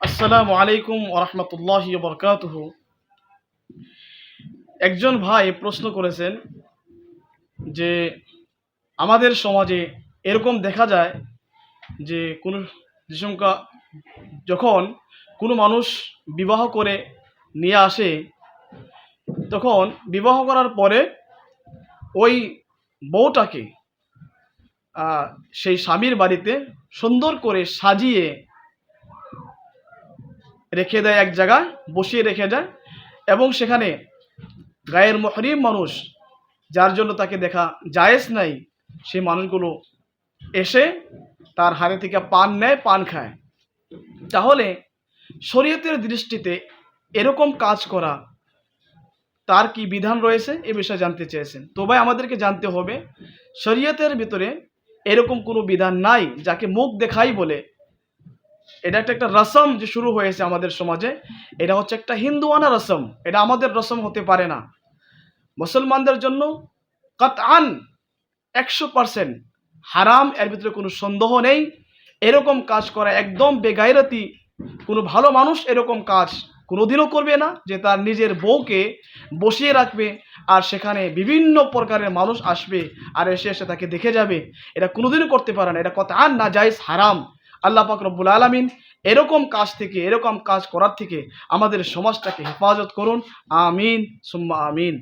আসসালামু আলাইকুম ওরহমতুল্লাহ বরকাতুহ একজন ভাই প্রশ্ন করেছেন যে, আমাদের সমাজে এরকম দেখা যায় যে, কোনো, যে সংখ্যা, যখন কোনো মানুষ বিবাহ করে নিয়ে আসে, তখন বিবাহ করার পরে ওই বউটাকে সেই স্বামীর বাড়িতে সুন্দর করে সাজিয়ে রেখে দেয় এক জায়গায়, বসিয়ে রেখে যায় এবং সেখানে গায়ের মহরিম মানুষ যার জন্য তাকে দেখা জায়েজ নাই, সেই মানুষগুলো এসে তার হাতে থেকে পান নেয়, পান খায়। তাহলে শরীয়তের দৃষ্টিতে এরকম কাজ করা তার কি বিধান রয়েছে? এ বিষয়ে জানতে চেয়েছেন। তো ভাই, আমাদেরকে জানতে হবে, শরীয়তের ভিতরে এরকম কোনো বিধান নাই যাকে মুখ দেখাই বলে এটা একটা একটা রসম যে শুরু হয়েছে আমাদের সমাজে। এটা হচ্ছে একটা হিন্দুয়ানা রসম। এটা আমাদের রসম হতে পারে না। মুসলমানদের জন্য কত আন একশো পার্সেন্ট হারাম, এর ভিতরে কোনো সন্দেহ নেই। এরকম কাজ করা একদম বেগাইরতি কোনো ভালো মানুষ এরকম কাজ কোনোদিনও করবে না, যে তার নিজের বউকে বসিয়ে রাখবে আর সেখানে বিভিন্ন প্রকারের মানুষ আসবে আর এসে এসে তাকে দেখে যাবে। এটা কোনোদিনও করতে পারে না। এটা কত আর না জায়েজ হারাম। আল্লাহ পাক রব্বুল আলমিন এরকম কাজ থেকে, এরকম কাজ করার থেকে আমাদের সমাজটাকে হেফাজত করুন। আমিন, সুম্মা আমিন।